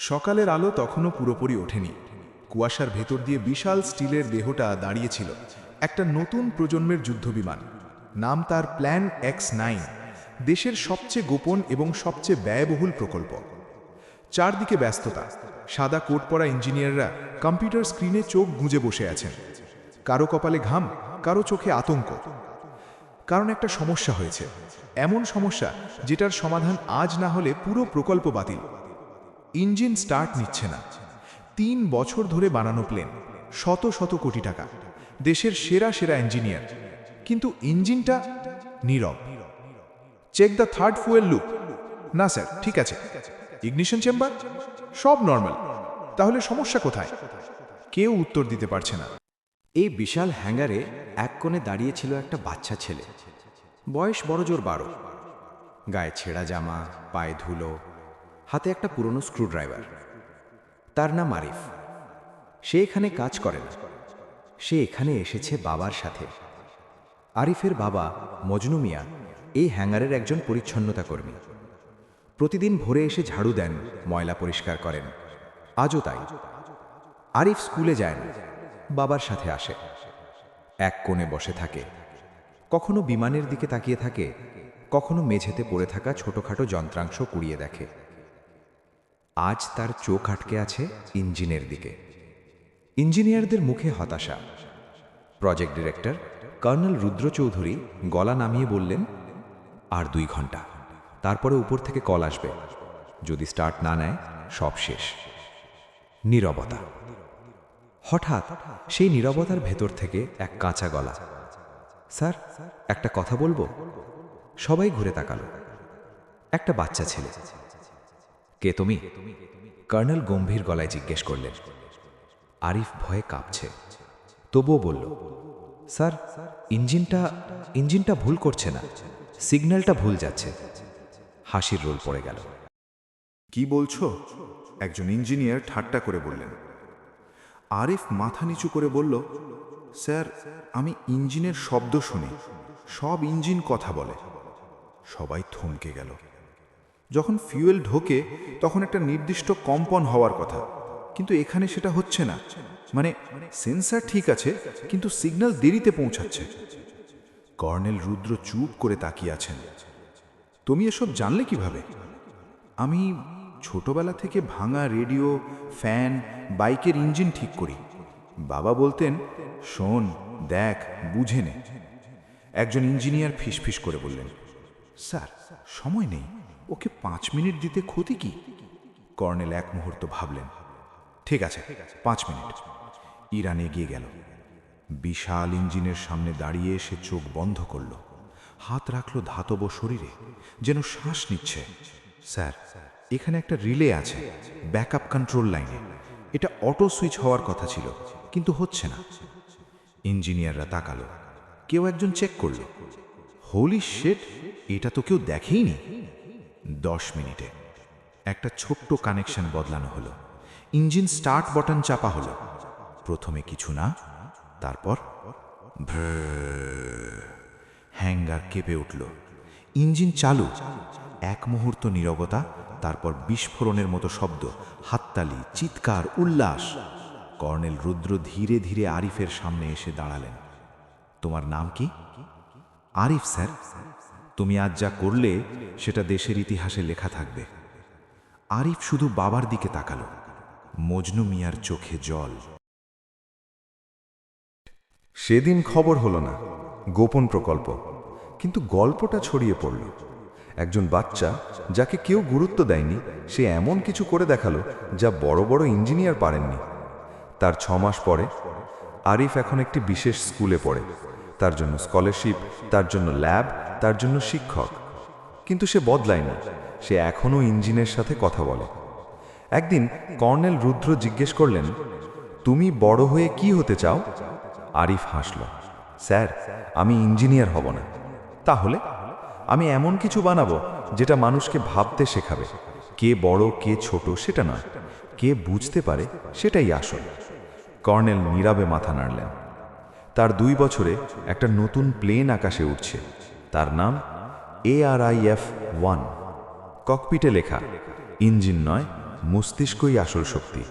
সকালের আলো তখনও পুরোপুরি ওঠেনি। কুয়াশার ভেতর দিয়ে বিশাল স্টিলের দেহটা দাঁড়িয়েছিল। একটা নতুন প্রজন্মের যুদ্ধবিমান। নাম তার প্ল্যান এক্স নাইন। দেশের সবচেয়ে গোপন এবং সবচেয়ে ব্যয়বহুল প্রকল্প। চারদিকে ব্যস্ততা। সাদা কোট পরা ইঞ্জিনিয়াররা কম্পিউটার স্ক্রিনে চোখ গুঁজে বসে আছেন। কারও কপালে ঘাম, কারও চোখে আতঙ্ক। কারণ একটা সমস্যা হয়েছে। এমন সমস্যা যেটার সমাধান আজ না হলে পুরো প্রকল্প বাতিল। ইঞ্জিন স্টার্ট নিচ্ছে না। তিন বছর ধরে বানানো প্লেন, শত শত কোটি টাকা, দেশের সেরা সেরা ইঞ্জিনিয়ার। কিন্তু ইঞ্জিনটা নীরব। Check the third fuel look না, স্যার, ঠিক আছে। ইগনিশন চেম্বার সব নর্মাল তাহলে সমস্যা কোথায়? কেউ উত্তর দিতে পারছে না। এই বিশাল হ্যাঙ্গারে এক কোণে দাঁড়িয়ে ছিল একটা বাচ্চা ছেলে। বয়স বড়জোর বারো। গায়ে ছেঁড়া জামা, পায়ে ধুলো হাতে একটা পুরনো স্ক্রুড্রাইভার। তার নাম আরিফ। সে এখানে কাজ করে না। সে এখানে এসেছে বাবার সাথে। আরিফের বাবা মজনু মিয়া এই হ্যাঙ্গারের একজন পরিচ্ছন্নতা কর্মী। প্রতিদিন ভোরে এসে ঝাড়ু দেন, ময়লা পরিষ্কার করেন। আজও তাই। আরিফ স্কুলে যায় না, বাবার সাথে আসে। এক কোণে বসে থাকে। কখনো বিমানের দিকে তাকিয়ে থাকে, কখনো মেঝেতে পড়ে থাকা ছোটখাটো যন্ত্রাংশ কুড়িয়ে দেখে। আজ তার চোখ আটকে আছে ইঞ্জিনের দিকে। ইঞ্জিনিয়ারদের মুখে হতাশা। Project director colonel Rudra Chowdhury গলা নামিয়ে বললেন, আর দুই ঘণ্টা। তারপরে উপর থেকে কল আসবে। যদি স্টার্ট না নেয়, সব শেষ। নীরবতা। হঠাৎ সেই নীরবতার ভেতর থেকে এক কাঁচা গলা। স্যার, একটা কথা বলব? সবাই ঘুরে তাকালো। একটা বাচ্চা ছেলে। কে তুমি? কর্নেল গম্ভীর গলায় জিজ্ঞেস করলেন। আরিফ ভয়ে কাঁপছে। তবুও বলল, স্যার, ইঞ্জিনটা ইঞ্জিনটা ভুল করছে না। সিগন্যালটা ভুল যাচ্ছে। হাসির রোল পড়ে গেল। কি বলছো? একজন ইঞ্জিনিয়ার ঠাট্টা করে বললেন। আরিফ মাথা নিচু করে বলল, স্যার, আমি ইঞ্জিনের শব্দ শুনি। সব ইঞ্জিন কথা বলে। সবাই থমকে গেল। যখন ফিউয়েল ঢোকে, তখন একটা নির্দিষ্ট কম্পন হওয়ার কথা। কিন্তু এখানে সেটা হচ্ছে না। মানে সেন্সার ঠিক আছে, কিন্তু সিগন্যাল দেরিতে পৌঁছাচ্ছে। কর্নেল রুদ্র চুপ করে তাকিয়ে আছেন। তুমি এসব জানলে কীভাবে? আমি ছোটবেলা থেকে ভাঙা রেডিও, ফ্যান, বাইকের ইঞ্জিন ঠিক করি। বাবা বলতেন, শোন, দেখ, বুঝে নে। একজন ইঞ্জিনিয়ার ফিসফিস করে বললেন, স্যার, সময় নেই। ওকে পাঁচ মিনিট দিতে ক্ষতি কি? কর্নেল এক মুহূর্ত ভাবলেন। ঠিক আছে, পাঁচ মিনিট। ইরান এগিয়ে গেল। বিশাল ইঞ্জিনের সামনে দাঁড়িয়ে সে চোখ বন্ধ করল। হাত রাখল ধাতব শরীরে, যেন শ্বাস নিচ্ছে। স্যার, এখানে একটা রিলে আছে, ব্যাকআপ কন্ট্রোল লাইনে। এটা অটো সুইচ হওয়ার কথা ছিল, কিন্তু হচ্ছে না। ইঞ্জিনিয়াররা তাকালো। কেউ একজন চেক করল। হোলি শেট, এটা তো কেউ দেখেইনি। দশ মিনিটে। একটা ছোট্ট কানেকশন বদলানো হলো। ইঞ্জিন স্টার্ট বটন চাপা হলো। প্রথমে কিছু না, তারপর। হ্যাঙ্গার কেঁপে উঠল। ইঞ্জিন চালু। এক মুহূর্ত নীরবতা, তারপর বিস্ফোরণের মতো শব্দ, হাততালি, চিৎকার, উল্লাস। কর্নেল রুদ্র ধীরে ধীরে আরিফের সামনে এসে দাঁড়ালেন। তোমার নাম কি? আরিফ, স্যার। তুমি আজ যা করলে, সেটা দেশের ইতিহাসে লেখা থাকবে। আরিফ শুধু বাবার দিকে তাকালো। মজনু মিয়ার চোখে জল। সেদিন খবর হলো না, গোপন প্রকল্প। কিন্তু গল্পটা ছড়িয়ে পড়ল। একজন বাচ্চা যাকে কেউ গুরুত্ব দেয়নি, সে এমন কিছু করে দেখাল যা বড় বড় ইঞ্জিনিয়ার পারেননি। তার ছ মাস পরে আরিফ এখন একটি বিশেষ স্কুলে পড়ে। তার জন্য স্কলারশিপ তার জন্য ল্যাব তার জন্য শিক্ষক। কিন্তু সে বদলায়নি। সে এখনও ইঞ্জিনের সাথে কথা বলে। একদিন কর্নেল রুদ্র জিজ্ঞেস করলেন, তুমি বড় হয়ে কি হতে চাও? আরিফ হাসল, স্যার, আমি ইঞ্জিনিয়ার হব না। তাহলে? আমি এমন কিছু বানাবো যেটা মানুষকে ভাবতে শেখাবে। কে বড়, কে ছোট সেটা নয়। কে বুঝতে পারে সেটাই আসল। কর্নেল নীরবে মাথা নাড়লেন। তার দুই বছরে একটা নতুন প্লেন আকাশে উঠছে। তার নাম এআরআইএফ ওয়ান। ককপিটে লেখা, ইঞ্জিন নয়, মস্তিষ্কই আসল শক্তি।